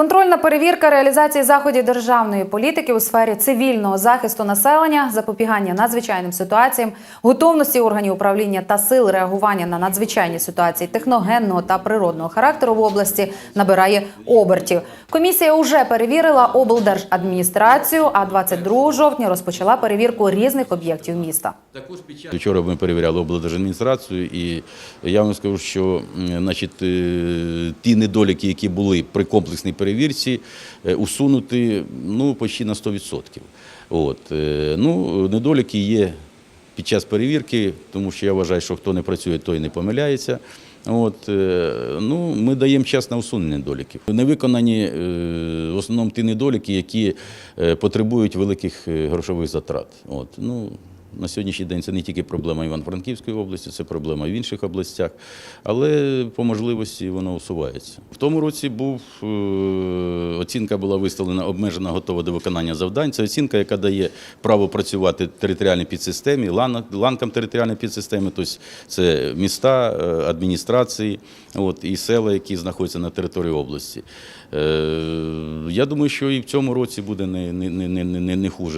Контрольна перевірка реалізації заходів державної політики у сфері цивільного захисту населення, запобігання надзвичайним ситуаціям, готовності органів управління та сил реагування на надзвичайні ситуації техногенного та природного характеру в області набирає обертів. Комісія вже перевірила облдержадміністрацію, а 22 жовтня розпочала перевірку різних об'єктів міста. Вчора ми перевіряли облдержадміністрацію, і я вам скажу, що значить, е, ті недоліки, які були при комплексній перевірці, е, усунути ну, почти на 100%. От. е, Ну, недоліки є під час перевірки, тому що я вважаю, що хто не працює, той не помиляється. От, е, ну, ми даємо час на усунення недоліків. Не виконані в основному ті недоліки, які потребують великих грошових затрат. От, ну, на сьогоднішній день це не тільки проблема Івано-Франківської області, це проблема в інших областях, але по можливості воно усувається. В тому році був е, оцінка була виставлена обмежена готова до виконання завдань. Це оцінка, яка дає право працювати територіальній підсистемі, ланкам територіальної підсистеми, тобто це міста, е, адміністрації, от, і села, які знаходяться на території області. Е, Я думаю, що і в цьому році буде не, не, не, не, не хуже.